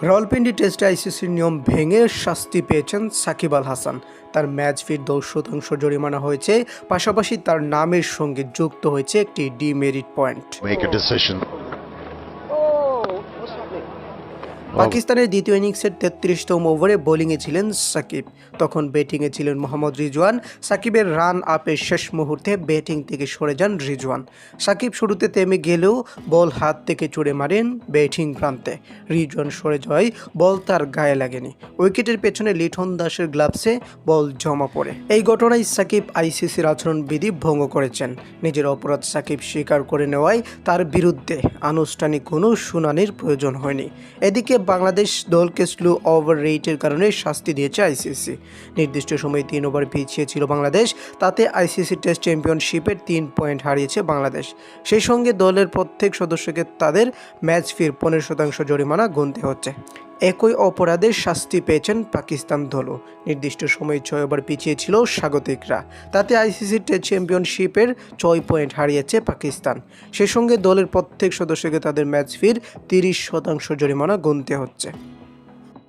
রাওয়ালপিন্ডি টেস্টে আইসিসির নিয়ম ভেঙে শাস্তি পেয়েছেন সাকিব আল হাসান। তার ম্যাচ ফির দশ শতাংশ জরিমানা হয়েছে, পাশাপাশি তার নামের সঙ্গে যুক্ত হয়েছে একটি ডিমেরিট পয়েন্ট। পাকিস্তানের দ্বিতীয় ইনিংসের তেত্রিশতম ওভারে বোলিংয়ে ছিলেন সাকিব। তখন ব্যাটিংয়ে ছিলেন মোহাম্মদ রিজওয়ান। সাকিবের রান আপের শেষ মুহূর্তে ব্যাটিং থেকে সরে যান রিজওয়ান। সাকিব শুরুতে থেমে গেলেও বল হাত থেকে চড়ে মারেন ব্যাটিং প্রান্তে। রিজওয়ান সরে যাওয়ায় বল তার গায়ে লাগেনি। উইকেটের পেছনে লিঠন দাসের গ্লাভসে বল জমা পড়ে। এই ঘটনায় সাকিব আইসিসির আচরণবিধি ভঙ্গ করেছেন। নিজের অপরাধ সাকিব স্বীকার করে নেওয়ায় তার বিরুদ্ধে আনুষ্ঠানিক কোনো শুনানির প্রয়োজন হয়নি। এদিকে বাংলাদেশ দলকে স্লো ওভার রেটের কারণে শাস্তি দিয়েছে আইসিসি। নির্দিষ্ট সময়ে তিন ওভার পিছিয়ে ছিল বাংলাদেশ, তাতে আইসিসি টেস্ট চ্যাম্পিয়নশিপের তিন পয়েন্ট হারিয়েছে বাংলাদেশ। সেই সঙ্গে দলের প্রত্যেক সদস্যকে তাদের ম্যাচ ফির পনেরো শতাংশ জরিমানা গুনতে হচ্ছে। একই অপরাধে শাস্তি পেয়েছেন পাকিস্তান দলও নির্দিষ্ট সময়ে ছয় ওভার পিছিয়ে ছিল স্বাগতিকরা। তাতে আইসিসি টেস্ট চ্যাম্পিয়নশিপের ছয় পয়েন্ট হারিয়েছে পাকিস্তান। সে সঙ্গে দলের প্রত্যেক সদস্যকে তাদের ম্যাচ ফির তিরিশ শতাংশ জরিমানা গুনতে হচ্ছে।